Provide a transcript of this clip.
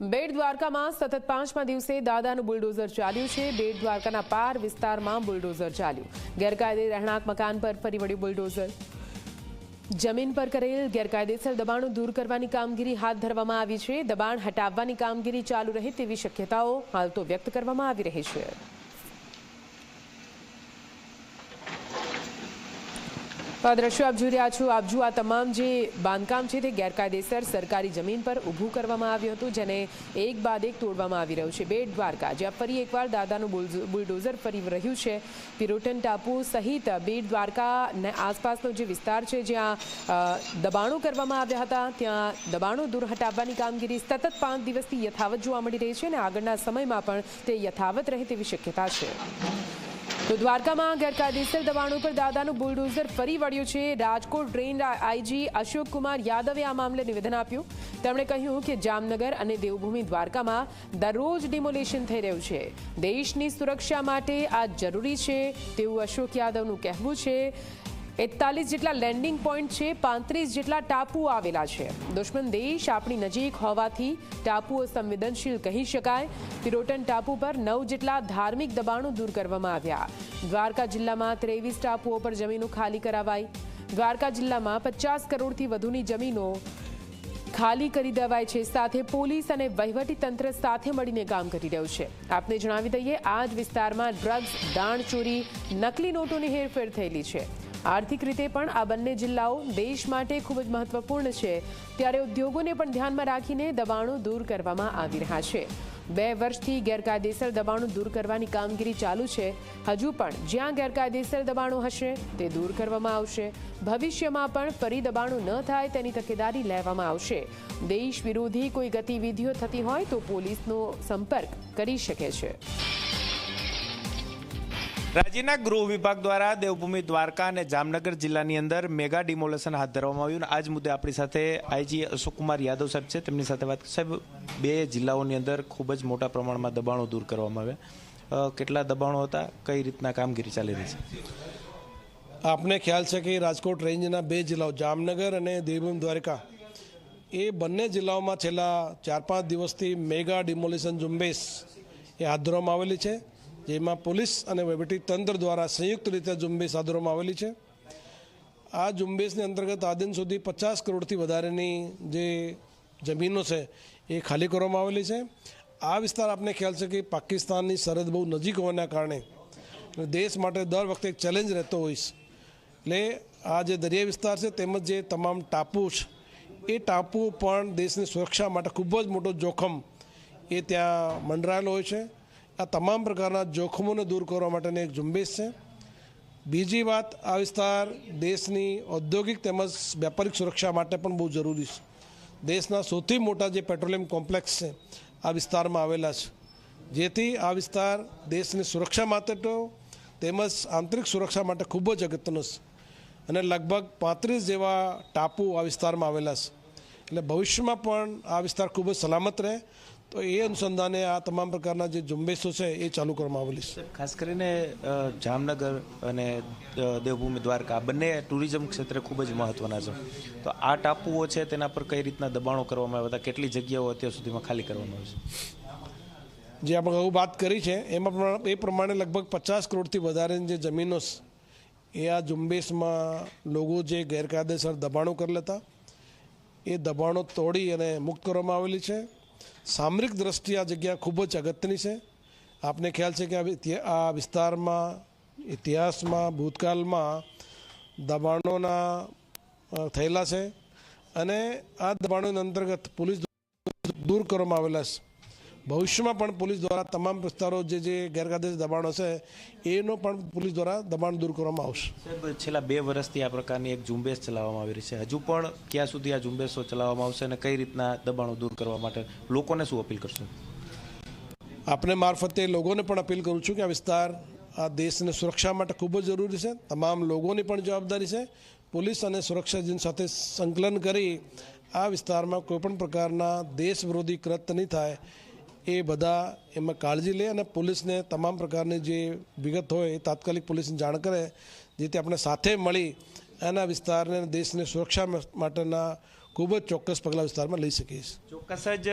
બેટ દ્વારકામાં સતત પાંચમા દિવસે દાદાનું બુલડોઝર ચાલ્યું છે. બેટ દ્વારકાના પાર વિસ્તારમાં બુલડોઝર ચાલ્યું. ગેરકાયદે રહેણાંક મકાન પર ફરી વળ્યું બુલડોઝર. જમીન પર કરેલ ગેરકાયદેસર દબાણો દૂર કરવાની કામગીરી હાથ ધરવામાં આવી છે. દબાણ હટાવવાની કામગીરી ચાલુ રહે તેવી શક્યતાઓ હાલ તો વ્યક્ત કરવામાં આવી રહી છે તો આ દ્રશ્યો આપ જોઈ રહ્યા છો. આપ જુઓ આ તમામ જે બાંધકામ છે તે ગેરકાયદેસર સરકારી જમીન પર ઊભું કરવામાં આવ્યું હતું, જેને એક બાદ એક તોડવામાં આવી રહ્યું છે. બેટ દ્વારકા, જ્યાં ફરી એકવાર દાદાનું બુલડોઝર ફરી રહ્યું છે. પિરોટન ટાપુ સહિત બેટ દ્વારકા ને આસપાસનો જે વિસ્તાર છે, જ્યાં દબાણો કરવામાં આવ્યા હતા, ત્યાં દબાણો દૂર હટાવવાની કામગીરી સતત પાંચ દિવસથી યથાવત જોવા મળી રહી છે અને આગળના સમયમાં પણ તે યથાવત રહે તેવી શક્યતા છે. તો દ્વારકામાં ગેરકાયદેસર દબાણ ઉપર દાદાનું બુલડોઝર ફરી વળ્યું છે. રાજકોટ ટ્રેન આઈજી અશોક કુમાર યાદવે આ મામલે નિવેદન આપ્યું. તેમણે કહ્યું કે જામનગર અને દેવભૂમિ દ્વારકામાં દરરોજ ડિમોલેશન થઈ રહ્યું છે. દેશની સુરક્ષા માટે આ જરૂરી છે તેવું અશોક યાદવનું કહેવું છે. એકતાલીસ જેટલા લેન્ડિંગ પોઈન્ટ છે, પાંત્રીસ જેટલા ટાપુઓ આવેલા છે. દુશ્મન દેશ આપણી નજીક હોવાથી ટાપુઓ સંવેદનશીલ કહી શકાય. પિરોટન ટાપુ પર નવ જેટલા ધાર્મિક દબાણો દૂર કરવામાં આવ્યા. દ્વારકા જિલ્લામાં ત્રેવીસ ટાપુઓ પર જમીનો ખાલી કરાવાઈ. દ્વારકા જિલ્લામાં પચાસ કરોડથી વધુની જમીનો ખાલી કરી દેવાય છે. સાથે પોલીસ અને વહીવટી તંત્ર સાથે મળીને કામ કરી રહ્યું છે. આપને જણાવી દઈએ, આ જ વિસ્તારમાં ડ્રગ્સ દાણચોરી નકલી નોટોની હેરફેર થયેલી છે. આર્થિક રીતે પણ આ બંને જિલ્લાઓ દેશ માટે ખૂબ જ મહત્વપૂર્ણ છે. ત્યારે ઉદ્યોગોને પણ ધ્યાનમાં રાખીને દબાણો દૂર કરવામાં આવી રહ્યા છે. બે વર્ષથી ગેરકાયદેસર દબાણો દૂર કરવાની કામગીરી ચાલુ છે. હજુ પણ જ્યાં ગેરકાયદેસર દબાણો હશે, તે દૂર કરવામાં આવશે. ભવિષ્યમાં પણ ફરી દબાણો ન થાય તેની તકેદારી લેવામાં આવશે. દેશ વિરોધી કોઈ ગતિવિધિઓ થતી હોય તો પોલીસનો સંપર્ક કરી શકે છે. રાજ્યના ગૃહ વિભાગ દ્વારા દેવભૂમિ દ્વારકા અને જામનગર જિલ્લાની અંદર મેગા ડિમોલેશન હાથ ધરવામાં આવ્યું અને આ જ મુદ્દે આપણી સાથે આઈજી અશોકકુમાર યાદવ સાહેબ છે. તેમની સાથે વાત સાહેબ, બે જિલ્લાઓની અંદર ખૂબ જ મોટા પ્રમાણમાં દબાણો દૂર કરવામાં આવ્યા. કેટલા દબાણો હતા? કઈ રીતના કામગીરી ચાલી રહી છે? આપને ખ્યાલ છે કે રાજકોટ રેન્જના બે જિલ્લાઓ, જામનગર અને દેવભૂમિ દ્વારકા, એ બંને જિલ્લાઓમાં છેલ્લા ચાર પાંચ દિવસથી મેગા ડિમોલિશન ઝુંબેશ એ હાથ ધરવામાં આવેલી છે. જેમાં પોલીસ અને વહીવટી તંત્ર દ્વારા સંયુક્ત રીતે ઝુંબેશ આદરવામાં આવેલી છે. આ ઝુંબેશની અંતર્ગત આ દિન સુધી પચાસ કરોડથી વધારેની જે જમીનો છે એ ખાલી કરવામાં આવેલી છે. આ વિસ્તાર આપને ખ્યાલ છે કે પાકિસ્તાનની સરહદ બહુ નજીક હોવાના કારણે દેશ માટે દર વખતે એક ચેલેન્જ રહેતો હોઈશ એટલે આ જે દરિયા વિસ્તાર છે તેમજ જે તમામ ટાપુ છે, એ ટાપુ પણ દેશની સુરક્ષા માટે ખૂબ જ મોટો જોખમ એ ત્યાં મંડરાયેલો હોય છે. આ તમામ પ્રકારના જોખમોને દૂર કરવા માટેની એક ઝુંબેશ છે. બીજી વાત, આ વિસ્તાર દેશની ઔદ્યોગિક તેમજ વ્યાપારિક સુરક્ષા માટે પણ બહુ જરૂરી છે. દેશના સૌથી મોટા જે પેટ્રોલિયમ કોમ્પ્લેક્સ છે, આ વિસ્તારમાં આવેલા છે. જેથી આ વિસ્તાર દેશની સુરક્ષા માટે તો તેમજ આંતરિક સુરક્ષા માટે ખૂબ જ અગત્યનો છે. અને લગભગ પાંત્રીસ જેવા ટાપુ આ વિસ્તારમાં આવેલા છે. એટલે ભવિષ્યમાં પણ આ વિસ્તાર ખૂબ જ સલામત રહે. તો એ અનુસંધાને આ તમામ પ્રકારના જે ઝુંબેશો છે એ ચાલુ કરવામાં આવેલી છે. ખાસ કરીને જામનગર અને દેવભૂમિ દ્વારકા બંને ટુરિઝમ ક્ષેત્રે ખૂબ જ મહત્વના છે. તો આ ટાપુઓ છે તેના પર કઈ રીતના દબાણો કરવામાં આવ્યા હતા? કેટલી જગ્યાઓ અત્યાર સુધીમાં ખાલી કરવામાં આવી છે? જે આપણે અગાઉ વાત કરી છે એમાં એ પ્રમાણે લગભગ પચાસ કરોડથી વધારેની જે જમીનો છે એ આ ઝુંબેશમાં લોકો જે ગેરકાયદેસર દબાણો કરેલા હતા એ દબાણો તોડી અને મુક્ત કરવામાં આવેલી છે. સામરિક દ્રષ્ટિએ આ જગ્યા ખૂબ જ અગત્યની છે. આપને ખ્યાલ છે કે આ વિસ્તારમાં, ઇતિહાસમાં, ભૂતકાળમાં દબાણોના થયેલા છે અને આ દબાણોના અંતર્ગત પોલીસ દૂર કરવામાં આવેલા છે. ભવિષ્યમાં પણ પોલીસ દ્વારા તમામ વિસ્તારો જે જે ગેરકાયદેસર દબાણો છે એનો પણ પોલીસ દ્વારા દબાણ દૂર કરવામાં આવશે. છેલ્લા બે વર્ષથી આ પ્રકારની એક ઝુંબેશ ચલાવવામાં આવી રહી છે. હજુ પણ ક્યાં સુધી આ ઝુંબેશો ચલાવવામાં આવશે અને કઈ રીતના દબાણો દૂર કરવા માટે લોકોને શું અપીલ કરશો? આપને મારફતે લોકોને પણ અપીલ કરું છું કે આ વિસ્તાર આ દેશને સુરક્ષા માટે ખૂબ જ જરૂરી છે. તમામ લોકોની પણ જવાબદારી છે. પોલીસ અને સુરક્ષા એજન્સી સાથે સંકલન કરી આ વિસ્તારમાં કોઈપણ પ્રકારના દેશ વિરોધી કૃત્ય નહીં થાય. એ બધા એમાં કાળજી લે અને પોલીસને તમામ પ્રકારની જે વિગત હોય એ તાત્કાલિક પોલીસને જાણ કરે જેથી આપણે સાથે મળી એના વિસ્તારને દેશને સુરક્ષા માટેના ખૂબ જ ચોક્કસ પગલાં વિસ્તારમાં લઈ શકીએ ચોક્કસ જ